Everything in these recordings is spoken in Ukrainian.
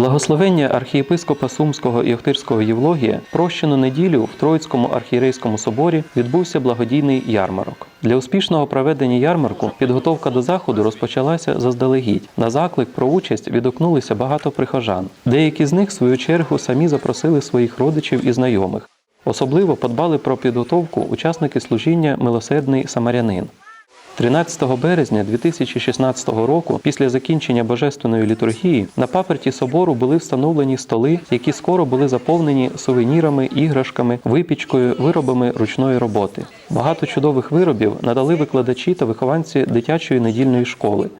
благословення архієпископа Сумського і Охтирського Євлогія прощену неділю в Троїцькому архієрейському соборі відбувся благодійний ярмарок. Для успішного проведення ярмарку підготовка до заходу розпочалася заздалегідь. На заклик про участь відгукнулися багато прихожан. Деякі з них, в свою чергу, самі запросили своїх родичів і знайомих. Особливо подбали про підготовку учасники служіння Милосердний Самарянин. 13 березня 2016 року, після закінчення божественної літургії, на паперті собору були встановлені столи, які скоро були заповнені сувенірами, іграшками, випічкою, виробами ручної роботи. Багато чудових виробів надали викладачі та вихованці дитячої недільної школи.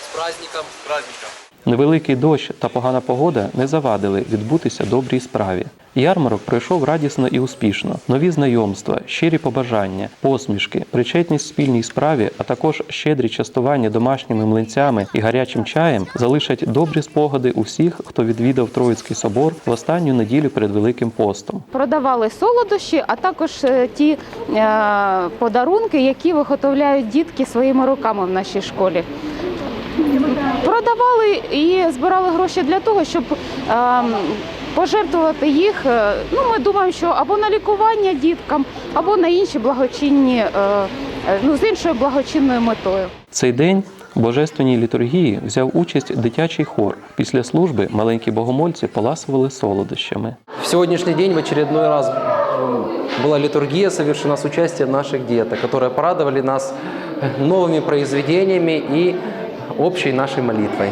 С праздником. Праздником. Невеликий дощ та погана погода не завадили відбутися добрій справі. Ярмарок пройшов радісно і успішно. Нові знайомства, щирі побажання, посмішки, причетність спільній справі, а також щедрі частування домашніми млинцями і гарячим чаєм залишать добрі спогади у всіх, хто відвідав Троїцький собор в останню неділю перед Великим постом. Продавали солодощі, а також е, ті е, подарунки, які виготовляють дітки своїми руками в нашій школі. Продавали і збирали гроші для того, щоб е, пожертвувати їх. е, Ну, ми думаємо, що або на лікування діткам, або на інші благочинні, е, е, ну, з іншою благочинною метою. Цей день в божественній літургії взяв участь дитячий хор. Після служби маленькі богомольці поласували солодощами. В сегодняшний день в очередной раз м, была литургия совершена с участием наших деток, которые порадовали нас новыми произведениями и общей нашей молитвой.